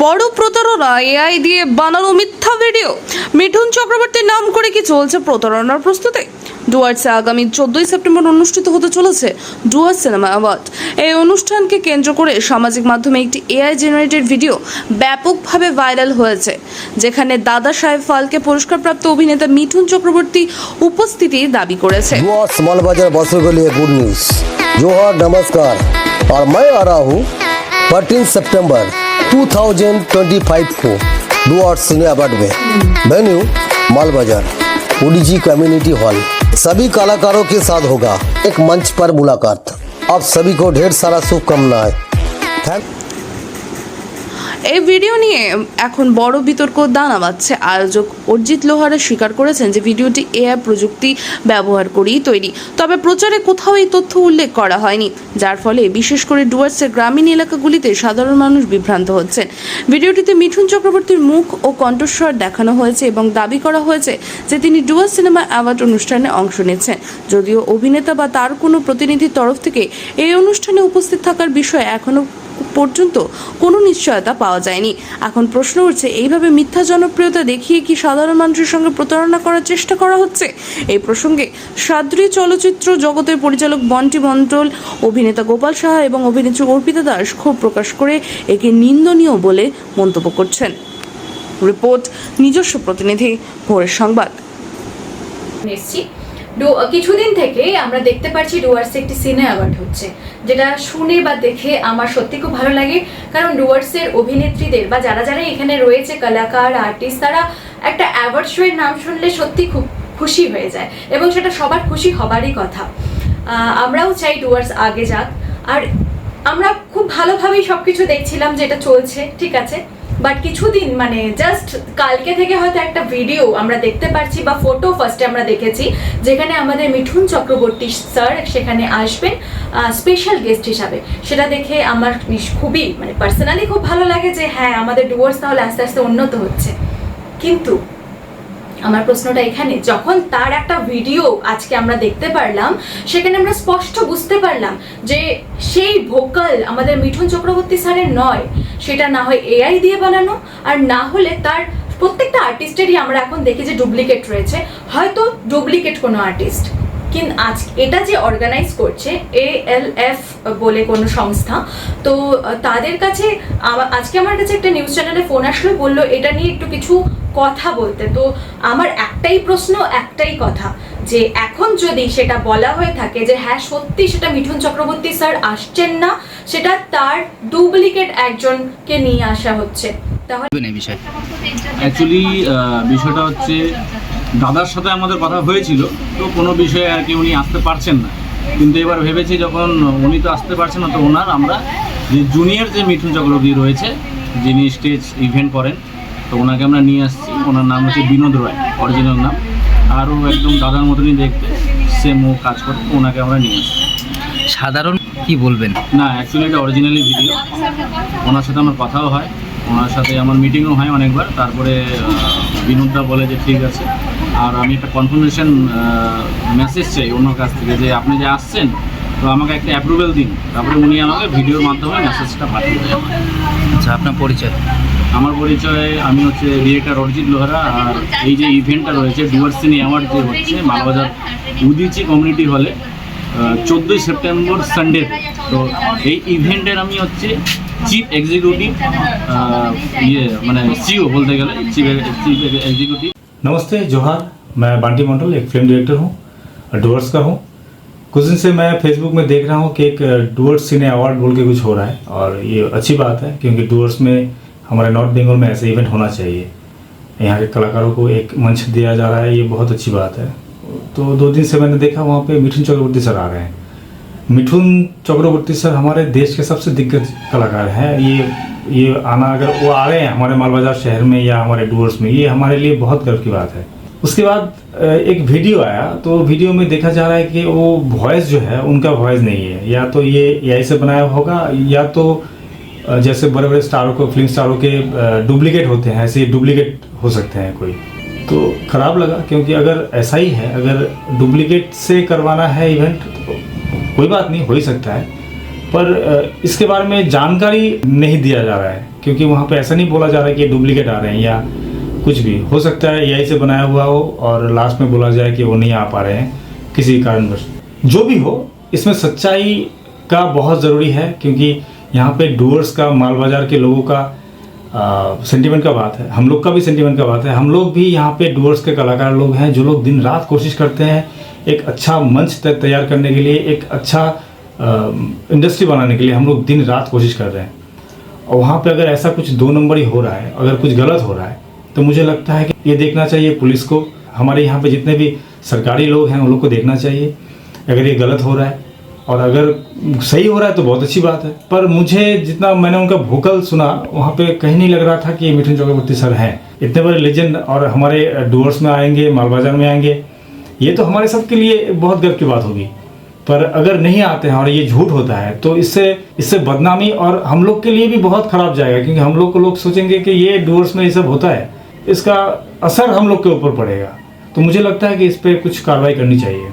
বড় প্রতারণা এআই দিয়ে বানানো মিথ্যা ভিডিও মিঠুন চক্রবর্তীর নাম করে কি চলছে প্রতারণার প্রস্তুতি ডুয়ার্সে আগামী চোদ্দই সেপ্টেম্বর অনুষ্ঠিত হতে চলেছে ডুয়ার্স সিনেমা অ্যাওয়ার্ড এই অনুষ্ঠানকে কেন্দ্র করে সামাজিক মাধ্যমে একটি এআই জেনারেটেড ভিডিও ব্যাপকভাবে ভাইরাল হয়েছে যেখানে দাদা সাহেব ফালকে পুরস্কারপ্রাপ্ত অভিনেতা মিঠুন চক্রবর্তী উপস্থিতি দাবি করেছে युवा स्मॉल बाजार वासियों के लिए गुड न्यूज जोहार नमस्कार और मैं आ रहा हूँ 13 सितंबर 2025 को डुअर्स सिने अवार्ड में venue Mal Bazar ODG community hall सभी कलाकारों के साथ होगा एक मंच पर मुलाकात। आप सभी को ढेर सारा शुभकामनाएँ। थैंक এই ভিডিও নিয়ে এখন বড় বিতর্ক দানা বাঁধছে। আয়োজক অর্জিত লোহারা স্বীকার করেছেন যে ভিডিওটি এআই প্রযুক্তি ব্যবহার করেই তৈরি। তবে প্রচারে কোথাও এই তথ্য উল্লেখ করা হয়নি, যার ফলে বিশেষ করে ডুয়ার্সের গ্রামীণ এলাকাগুলিতে সাধারণ মানুষ বিভ্রান্ত হচ্ছেন। ভিডিওটিতে মিঠুন চক্রবর্তীর মুখ ও কণ্ঠস্বর দেখানো হয়েছে এবং দাবি করা হয়েছে যে তিনি ডুয়ার্স সিনেমা অ্যাওয়ার্ড অনুষ্ঠানে অংশ নিচ্ছেন। যদিও অভিনেতা বা তার কোনো প্রতিনিধির তরফ থেকে এই অনুষ্ঠানে উপস্থিত থাকার বিষয়ে এখনও পর্যন্ত কোনো নিশ্চয়তা পাওয়া যায়নি। এখন প্রশ্ন উঠছে, এইভাবে মিথ্যা জনপ্রিয়তা দেখিয়ে কি সাধারণ মানুষের সঙ্গে প্রতারণা করার চেষ্টা করা হচ্ছে? এই প্রসঙ্গে সাদ্রি চলচ্চিত্র জগতের পরিচালক বন্টি মণ্ডল অভিনেতা গোপাল সাহা এবং অভিনেত্রী অর্পিতা দাস ক্ষোভ প্রকাশ করে একে নিন্দনীয় বলে মন্তব্য করছেন। রিপোর্ট, নিজস্ব প্রতিনিধি ভোরের সংবাদ। এসছি। কিছুদিন থেকে আমরা দেখতে পাচ্ছি ডুয়ার্সে একটি সিনে অ্যাওয়ার্ড হচ্ছে, যেটা শুনে বা দেখে আমার সত্যি খুব ভালো লাগে। কারণ ডুয়ার্সের অভিনেত্রীদের বা যারা যারা এখানে রয়েছে, কলাকার আর্টিস্ট তারা একটা অ্যাওয়ার্ড শো এর নাম শুনলে সত্যি খুব খুশি হয়ে যায় এবং সেটা সবার খুশি হবারই কথা। আমরাও চাই ডুয়ার্স আগে যাক। আর আমরা খুব ভালোভাবেই সবকিছু দেখছিলাম যে এটা চলছে, ঠিক আছে? বাট কিছুদিন মানে জাস্ট কালকে থেকে হয়তো একটা ভিডিও আমরা দেখতে পাচ্ছি বা ফটো ফার্স্টে আমরা দেখেছি, যেখানে আমাদের মিঠুন চক্রবর্তী স্যার সেখানে আসবেন স্পেশাল গেস্ট হিসাবে। সেটা দেখে আমার খুবই মানে পার্সোনালি খুব ভালো লাগে যে হ্যাঁ আমাদের ডুয়ার্স তাহলে আস্তে আস্তে উন্নত হচ্ছে। কিন্তু আমার প্রশ্নটা এখানে, যখন তার একটা ভিডিও আজকে আমরা দেখতে পারলাম, সেখানে আমরা স্পষ্ট বুঝতে পারলাম যে সেই ভোকাল আমাদের মিঠুন চক্রবর্তী স্যারের নয়। সেটা না হয় এআই দিয়ে বানানো, আর না হলে তার প্রত্যেকটা আর্টিস্টেরই আমরা এখন দেখি যে ডুপ্লিকেট রয়েছে। হয়তো ডুপ্লিকেট কোনো আর্টিস্ট কিন্তু আজ এটা যে অর্গানাইজ করছে এ এল এফ বলে কোনো সংস্থা, তো তাদের কাছে আজকে আমার কাছে একটা নিউজ চ্যানেলে ফোন আসলো, বলল এটা নিয়ে একটু কিছু কথা বলতে। তো আমার একটাই প্রশ্ন, একটাই কথা, যে এখন যদি সেটা বলা হয়ে থাকে যে হ্যাঁ সত্যি সেটা মিঠুন চক্রবর্তী স্যার আসছেন না, সেটা তার ডুপ্লিকেট একজনকে নিয়ে আসা হচ্ছে। তাহলে বিষয়টা হচ্ছে দাদার সাথে আমাদের কথা হয়েছিল, তো কোনো বিষয়ে আর কি উনি আসতে পারছেন না। কিন্তু এবার ভেবেছি যখন উনি তো আসতে পারছেন না, তো ওনার আমরা যে জুনিয়র যে মিঠুন চক্রবর্তী রয়েছে, যিনি স্টেজ ইভেন্ট করেন তো ওনাকে আমরা নিয়ে আসছি। ওনার নাম হচ্ছে বিনোদ রয় অরিজিনাল নাম। আরও একদম দাদার মতনই দেখতে। সেম ও কাজ করে ওনাকে আমরা নিয়ে আসছি। সাধারণ কি বলবেন? না অ্যাকচুয়ালি এটা অরিজিনালি ভিডিও ওনার সাথে আমার কথাও হয়। ওনার সাথে আমার মিটিংও হয় অনেকবার। তারপরে আহ, বিনোদদা বলে যে ঠিক আছে। আর আমি একটা কনফার্মেশন মেসেজ চাই ওনার কাছ থেকে যে আপনি যে আসছেন তো আমাকে একটা অ্যাপ্রুভেল দিন। তারপরে উনি আমাকে ভিডিওর মাধ্যমে মেসেজটা পাঠিয়ে দেয় আচ্ছা আপনার পরিচয়। আমার পরিচয় আমি হচ্ছে ডিরেক্টর অরিজিৎ লোহারা আর এই যে ইভেন্টটা রয়েছে ডুয়ার সিনে অ্যাওয়ার্ড যে হচ্ছে মালবাজার উদিচি কমিউনিটি হলে চোদ্দোই সেপ্টেম্বর সানডে তো এই ইভেন্টের আমি হচ্ছে চিফ এক্সিকিউটিভ ইয়ে মানে সিও বলতে গেলে চিফ চিফ এক্সিকিউটিভ नमस्ते जोहार मैं बांटी मंडल एक फिल्म डायरेक्टर हूँ डुअर्स का हूँ कुछ दिन से मैं फेसबुक में देख रहा हूँ कि एक डुअर्स सिने अवार्ड बोल के कुछ हो रहा है और ये अच्छी बात है क्योंकि डुअर्स में हमारे नॉर्थ बंगाल में ऐसे इवेंट होना चाहिए। यहाँ के कलाकारों को एक मंच दिया जा रहा है, ये बहुत अच्छी बात है। तो दो दिन से मैंने देखा, वहाँ पे मिठुन चक्रवर्ती सर आ रहे हैं। मिठुन चक्रवर्ती सर हमारे देश के सबसे दिग्गज कलाकार हैं। ये ये आना, अगर वो आ रहे हैं हमारे मालबाजार शहर में या हमारे डुअर्स में, ये हमारे लिए बहुत गर्व की बात है। उसके बाद एक वीडियो आया तो वीडियो में देखा जा रहा है कि वो वॉइस जो है, उनका वॉइस नहीं है। या तो ये एआई से बनाया होगा, या तो जैसे बड़े बड़े स्टारों को, फ़िल्म स्टारों के डुप्लीकेट होते हैं, ऐसे डुप्लीकेट हो सकते हैं कोई। तो खराब लगा, क्योंकि अगर ऐसा ही है, अगर डुप्लीकेट से करवाना है इवेंट तो कोई बात नहीं, हो ही सकता है। पर इसके बारे में जानकारी नहीं दिया जा रहा है, क्योंकि वहाँ पे ऐसा नहीं बोला जा रहा है कि डुप्लीकेट आ रहे हैं या कुछ भी। हो सकता है एआई से बनाया हुआ हो और लास्ट में बोला जाए कि वो नहीं आ पा रहे हैं, किसी कारणवश। जो भी हो, इसमें सच्चाई का बहुत ज़रूरी है, क्योंकि यहाँ पे डूअर्स का, माल बाज़ार के लोगों का सेंटीमेंट का बात है। हम लोग का भी सेंटीमेंट का बात है। हम लोग भी यहाँ पे डूअर्स के कलाकार लोग हैं, जो लोग दिन रात कोशिश करते हैं एक अच्छा मंच तैयार करने के लिए, एक अच्छा इंडस्ट्री बनाने के लिए हम लोग दिन रात कोशिश कर रहे हैं। और वहाँ पे अगर ऐसा कुछ दो नंबर ही हो रहा है, अगर कुछ गलत हो रहा है तो मुझे लगता है कि ये देखना चाहिए पुलिस को। हमारे यहाँ पे जितने भी सरकारी लोग हैं, उन लोग को देखना चाहिए। अगर ये गलत हो रहा है और अगर सही हो रहा है तो बहुत अच्छी बात है। पर मुझे जितना मैंने उनका वोकल सुना, वहाँ पे कहीं नहीं लग रहा था कि मिठुन चक्रवर्ती सर हैं। इतने बड़े लेजेंड और हमारे डुअर्स में आएँगे, मालबाजार में आएँगे, ये तो हमारे सबके लिए बहुत गर्व की बात होगी। पर अगर नहीं आते हैं और ये झूठ होता है तो इससे इससे बदनामी और हम लोग के लिए भी बहुत खराब जाएगा, क्योंकि हम लोग को लोग सोचेंगे कि ये डुअर्स में ये सब होता है। इसका असर हम लोग के ऊपर पड़ेगा। तो मुझे लगता है कि इस पर कुछ कार्रवाई करनी चाहिए।